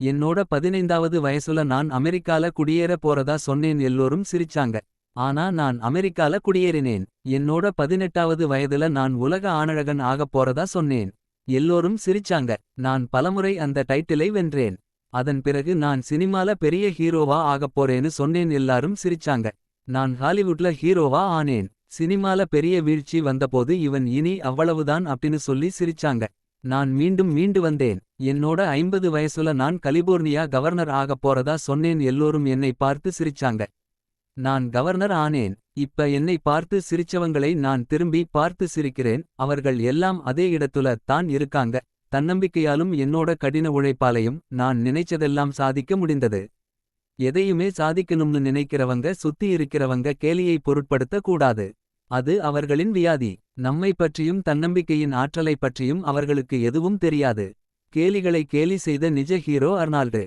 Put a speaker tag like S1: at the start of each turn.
S1: என்னோட பதினைந்தாவது வயசுல நான் அமெரிக்கால குடியேற போறதா சொன்னேன் எல்லோரும் சிரிச்சாங்க. ஆனா நான் அமெரிக்கால குடியேறினேன். என்னோட பதினெட்டாவது வயதுல நான் உலக ஆணழகன் ஆகப் போறதா சொன்னேன். எல்லோரும் சிரிச்சாங்க. நான் பலமுறை அந்த டைட்டிலை வென்றேன். அதன் பிறகு நான் சினிமால பெரிய ஹீரோவா ஆகப் போறேன்னு சொன்னேன் எல்லாரும் சிரிச்சாங்க. நான் ஹாலிவுட்ல ஹீரோவா ஆனேன். சினிமால பெரிய வீழ்ச்சி வந்தபோது இவன் இனி அவ்வளவுதான் அப்படின்னு சொல்லி சிரிச்சாங்க. நான் மீண்டும் மீண்டு வந்தேன். என்னோட ஐம்பது வயசுல நான் கலிபோர்னியா கவர்னர் ஆகப் போறதா சொன்னேன் எல்லோரும் என்னை பார்த்து சிரிச்சாங்க. நான் கவர்னர் ஆனேன். இப்ப என்னை பார்த்து சிரிச்சவங்களை நான் திரும்பி பார்த்து சிரிக்கிறேன். அவர்கள் எல்லாம் அதே இடத்துல தான் இருக்காங்க. தன்னம்பிக்கையாலும் என்னோட கடின உழைப்பாலையும் நான் நினைச்சதெல்லாம் சாதிக்க முடிந்தது. எதையுமே சாதிக்கணும்னு நினைக்கிறவங்க சுத்தி இருக்கிறவங்க கேலியை பொருட்படுத்த கூடாது. அது அவர்களின் வியாதி. நம்மை பற்றியும் தன்னம்பிக்கையின் ஆற்றலை பற்றியும் அவர்களுக்கு எதுவும் தெரியாது. கேலிகளை கேலி செய்த நிஜ ஹீரோ அர்னால்டு.